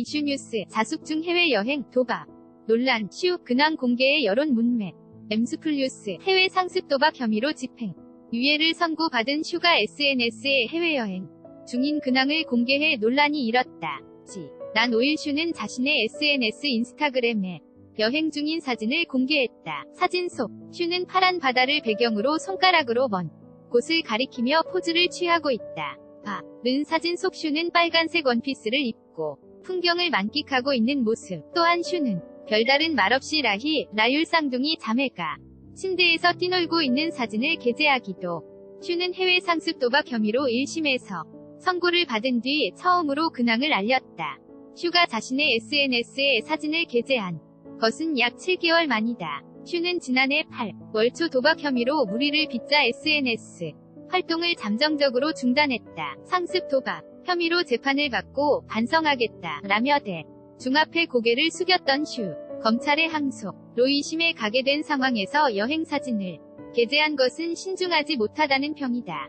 이슈뉴스 자숙 중 해외여행 도박 논란 슈 근황 공개의 여론 문맥 엠스플뉴스 해외 상습 도박 혐의로 집행 유예를 선고받은 슈가 SNS에 해외여행 중인 근황을 공개해 논란이 일었다. 지. 난 5일 슈는 자신의 SNS 인스타그램에 여행 중인 사진을 공개했다. 사진 속 슈는 파란 바다를 배경으로 손가락으로 먼 곳을 가리키며 포즈를 취하고 있다. 바, 는 사진 속 슈는 빨간색 원피스를 입고 풍경을 만끽하고 있는 모습. 또한 슈는 별다른 말없이 라희, 라율 쌍둥이 자매가 침대에서 뛰놀고 있는 사진을 게재하기도. 슈는 해외 상습 도박 혐의로 1심에서 선고를 받은 뒤 처음으로 근황을 알렸다. 슈가 자신의 SNS에 사진을 게재한 것은 약 7개월 만이다. 슈는 지난해 8 월 초 도박 혐의로 무리를 빚자 SNS 활동을 잠정적으로 중단했다. 상습 도박 혐의로 재판을 받고 반성하겠다. 라며 대 중앞에 고개를 숙였던 슈. 검찰의 항소로 2심에 가게 된 상황에서 여행 사진을 게재한 것은 신중하지 못하다는 평이다.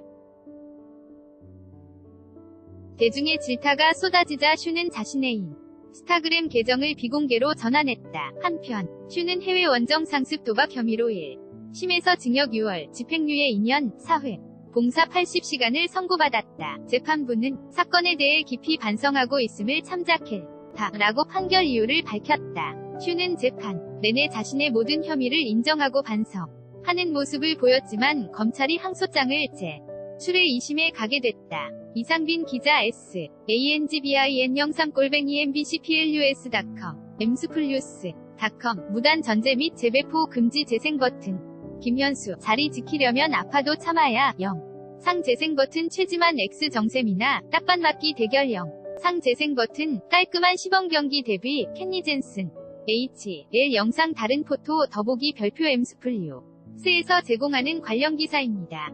대중의 질타가 쏟아지자 슈는 자신의 인 스타그램 계정을 비공개로 전환했다. 한편 슈는 해외 원정 상습 도박 혐의로 1. 심에서 징역 6월, 집행유예 2년, 4회, 봉사 80시간을 선고받았다. 재판부는 사건에 대해 깊이 반성하고 있음을 참작했다. 라고 판결 이유를 밝혔다. 슈는 재판 내내 자신의 모든 혐의를 인정하고 반성하는 모습을 보였지만 검찰이 항소장을 제 출의 2심에 가게 됐다. 이상빈 기자 S. ANGBIN 영상 골뱅이 MBCPLUS.com 엠스플 뉴스.com 무단 전제 및 재배포 금지 재생 버튼 김현수 자리 지키려면 아파도 참아야 0. 상 재생 버튼 최지만 X 정샘이나 딱반 맞기 대결 0. 상 재생 버튼 깔끔한 시범 경기 데뷔 켄니 젠슨 H. L 영상 다른 포토 더보기 별표 엠스플류 스에서 제공하는 관련 기사입니다.